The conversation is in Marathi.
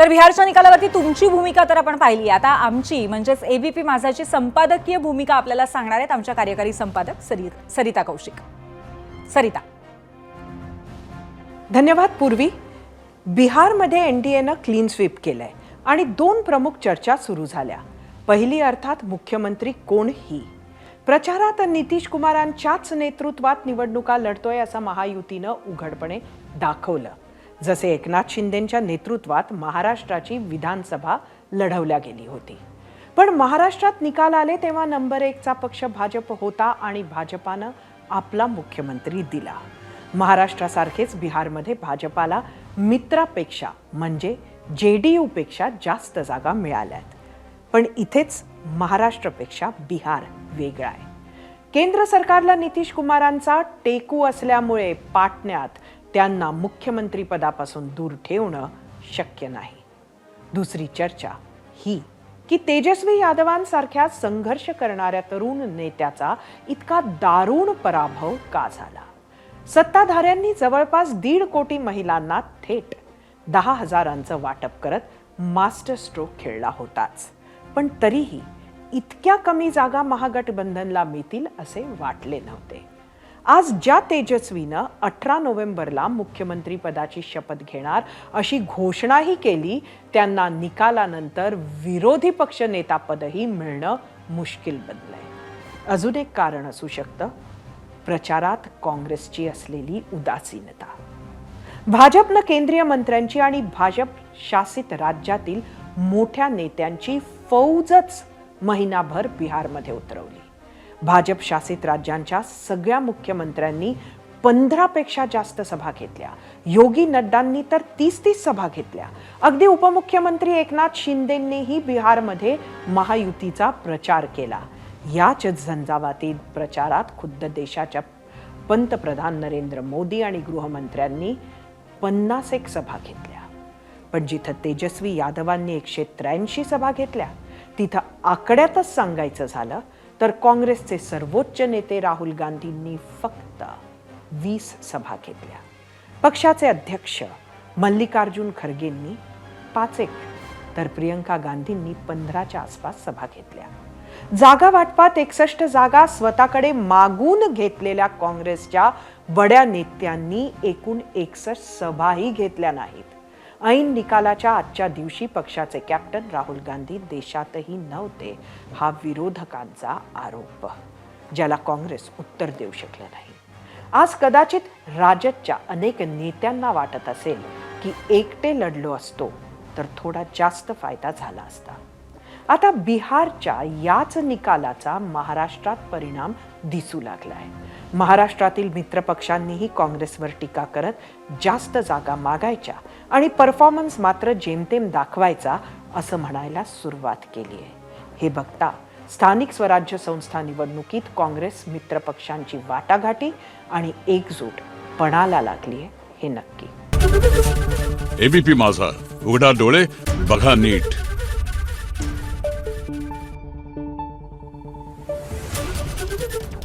तर बिहारच्या निकालावरती तुमची भूमिका तर आपण पाहिली. आता आमची म्हणजेच एबीपी माझाची संपादकीय भूमिका आपल्याला सांगणार आहेत आमच्या कार्यकारी संपादक सरि सरिता कौशिक. सरिता. धन्यवाद पूर्वी. बिहारमध्ये एन डी एनं क्लीन स्वीप केलंय आणि दोन प्रमुख चर्चा सुरू झाल्या. पहिली अर्थात मुख्यमंत्री कोणही? प्रचारात नितीश कुमारांच्याच नेतृत्वात निवडणुका लढतोय असं महायुतीनं उघडपणे दाखवलं. जसे एकनाथ शिंदेच्या नेतृत्वात महाराष्ट्राची विधानसभा लढवल्या गेली होती. पण महाराष्ट्रात निकाल आले तेव्हा नंबर एकचा पक्ष भाजप होता आणि भाजपानं आपला मुख्यमंत्री दिला. महाराष्ट्रासारखेच बिहारमध्ये भाजपाला मित्रापेक्षा म्हणजे जे डी यूपेक्षा जास्त जागा मिळाल्यात. पण इथेच महाराष्ट्रापेक्षा बिहार वेगळा आहे. केंद्र सरकारला नितीश कुमारांचा टेकू असल्यामुळे पाटण्यात त्यांना मुख्यमंत्री पदापासून दूर ठेवणं शक्य नाही. दुसरी चर्चा ही की तेजस्वी यादवांसारख्या संघर्ष करणाऱ्या तरुण नेत्याचा इतका दारुण पराभव का झाला? सत्ताधाऱ्यांनी जवळपास दीड कोटी महिलांना थेट दहा हजारांचं वाटप करत मास्टर स्ट्रोक खेळला होताच. पण तरीही इतक्या कमी जागा महागठबंधनला मिळतील असे वाटले नव्हते. आज ज्या तेजस्वीनं अठरा नोव्हेंबरला मुख्यमंत्रीपदाची शपथ घेणार अशी घोषणाही केली त्यांना निकालानंतर विरोधी पक्ष नेतापदही मिळणं मुश्किल बनलंय. अजून एक कारण असू शकतं प्रचारात काँग्रेसची असलेली उदासीनता. भाजपनं केंद्रीय मंत्र्यांची आणि भाजप शासित राज्यातील मोठ्या नेत्यांची फौजच महिनाभर बिहारमध्ये उतरवली. भाजप शासित राज्यांच्या सगळ्या मुख्यमंत्र्यांनी पंधरापेक्षा जास्त सभा घेतल्या. योगी नड्डांनी तर तीस तीस सभा घेतल्या. अगदी उपमुख्यमंत्री एकनाथ शिंदेंनीही बिहारमध्ये महायुतीचा प्रचार केला. याच झंझावाती प्रचारात खुद्द देशाच्या पंतप्रधान नरेंद्र मोदी आणि गृहमंत्र्यांनी पन्नास एक सभा घेतल्या. पण जिथं तेजस्वी यादवांनी एकशे त्र्याऐंशी सभा घेतल्या तिथं आकड्यातच सांगायचं झालं तर काँग्रेसचे सर्वोच्च नेते राहुल गांधींनी फक्त वीस सभा घेतल्या. पक्षाचे अध्यक्ष मल्लिकार्जुन खरगेंनी पाच एक तर प्रियंका गांधींनी पंधराच्या आसपास सभा घेतल्या. जागा वाटपात एकसष्ट जागा स्वतःकडे मागून घेतलेल्या काँग्रेसच्या बड्या नेत्यांनी एकूण एकसष्ट सभाही घेतल्या नाहीत. ऐन निकालाच्या आजच्या दिवशी पक्षाचे कॅप्टन राहुल गांधी देशातही नव्हते. हा विरोधकांचा आरोप. ज्याला काँग्रेस उत्तर देऊ शकलं नाही. आज कदाचित राजदच्या अनेक नेत्यांना वाटत असेल की एकटे लढलो असतो तर थोडा जास्त फायदा झाला असता. आता बिहारच्या याच निकालाचा महाराष्ट्रात परिणाम दिसू लागलाय. महाराष्ट्रातील मित्रपक्षांनीही काँग्रेसवर टीका करत जास्त जागा मागायच्या आणि परफॉर्मन्स मात्र जेमतेम दाखवायचा असं म्हणायला सुरुवात केली आहे. हे बघता स्थानिक स्वराज्य संस्था निवडणुकीत काँग्रेस मित्रपक्षांची वाटाघाटी आणि एकजूट पणाला लागली आहे हे नक्की. एबीपी माझा. उघडा डोळे बघा नीट. you